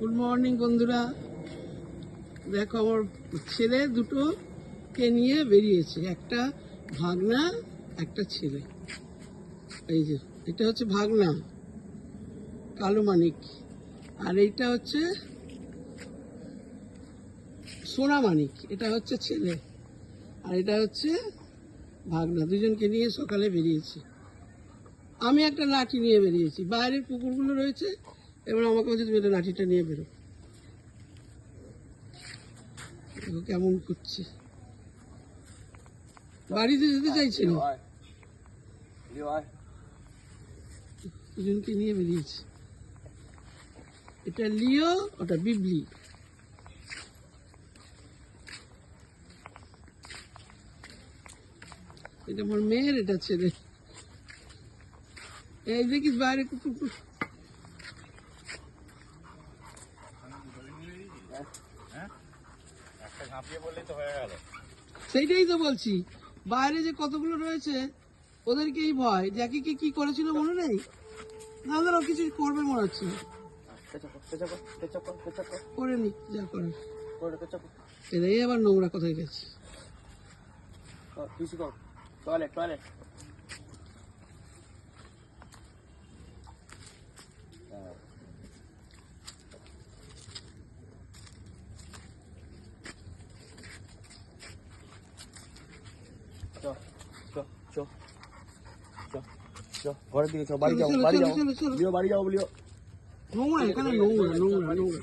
Good morning বন্ধুরা। দেখো আমার ছেলে দুটো কে নিয়ে বেরিয়েছে। একটা ভাগনা, একটা ছেলে। এই যে, এটা হচ্ছে ভাগনা, কালো মানিক। আর এইটা হচ্ছে সোনা মানিক। এটা হচ্ছে ছেলে। আর এটা হচ্ছে ভাগনা। দুজনকে নিয়ে সকালে বেরিয়েছি। আমি একটা লাঠি নিয়ে বেরিয়েছি। বাইরের কুকুরগুলো রয়েছে এবার আমাকে বলছে তুমি একটা লাঠিটা নিয়ে বেরো। কেমন করছে। বাড়িতে যেতে চাইছে না দুজনকে নিয়ে বেরিয়েছে। এটা লিও ওটা বিবলি। এটা আমার মেয়ের এটা ছেলে এই দেখিস বাইরে কুকুর কুকুর। সেইটাই তো বলছি। বাইরে যে কতগুলো রয়েছে ওদেরকেই ভয়। জ্যাকিকে কি করেছিল মনে নেই? ওরা কিছু করবে মনে হচ্ছে করে নি, যা করে এরাই আবার নোংরা কোথায় গেছে? ঘরের দিকে চো বাড়ি যাও বাড়ি যাও। লিও বাড়ি যাও বলিও নোংরা এখানে নোংরা নোংরা নোংরা।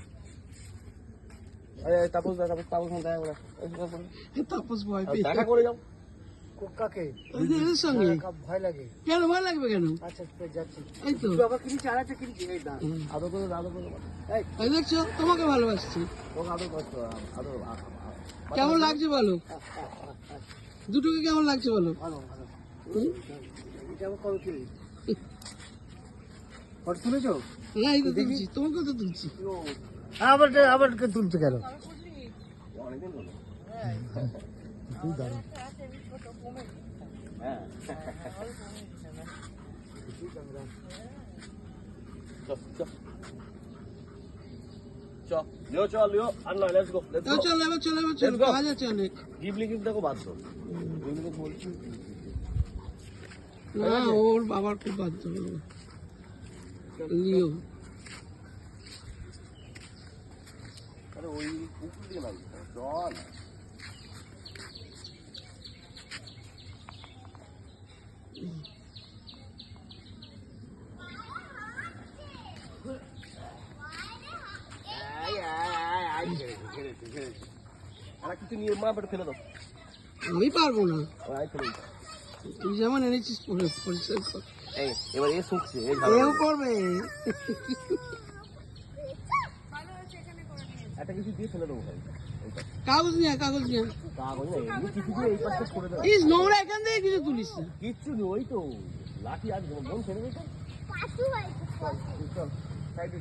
তাপস দা তাপস তাপস দেখা করে তাপস ভয় পেয়ে। দেখা করে যাও। কাকে? এদের সঙ্গে। ভয় লাগে। কেন ভয় লাগবে কেন? আচ্ছা যাচ্ছি। এই তো। বাবা কিনি চালাতে কিনি এই দাঁড় আদর করে আদর করে এই দেখছ তোমাকে ভালোবাসছি। আদর করছ আদর। কেমন লাগছে বলো? দুটোকে কেমন লাগছে বলো? ফটো তুলেছো না এই তো তুলছি। তোমাকে তো তুলছি। আবার আবার তুলতে গেল অনেকদিন হলো তুই দাঁড়ান হ্যাঁ চল লিও চল লিও। আর নয় লেটস গো লেটস এবার গো চলো এবার চলো এবার চলো কাজ আছে অনেক। গিফলি গিফট দেখো বাধ্য। গিফলি বলছি। না ওর বাবার খুব বাধ্য লিও। আরে ওই কুকুর দিয়ে নাই চল আর কিছু নিয়ে মা ফেলে দাও আমি পারব না। ফেলে তুই যেমন এনেছিস, পরে পরিষ্কার একটা কিছু দিয়ে ফেলে দেবো ভাই কাগজ নিয়ে কাগজ নিয়ে কাগজ না এমনি কিছু পাশে নোংরা এখান কিছু তুলিস কিচ্ছু নেই ওই তো লাঠি আর বোন ছেড়ে দিতে চল চল সাইডে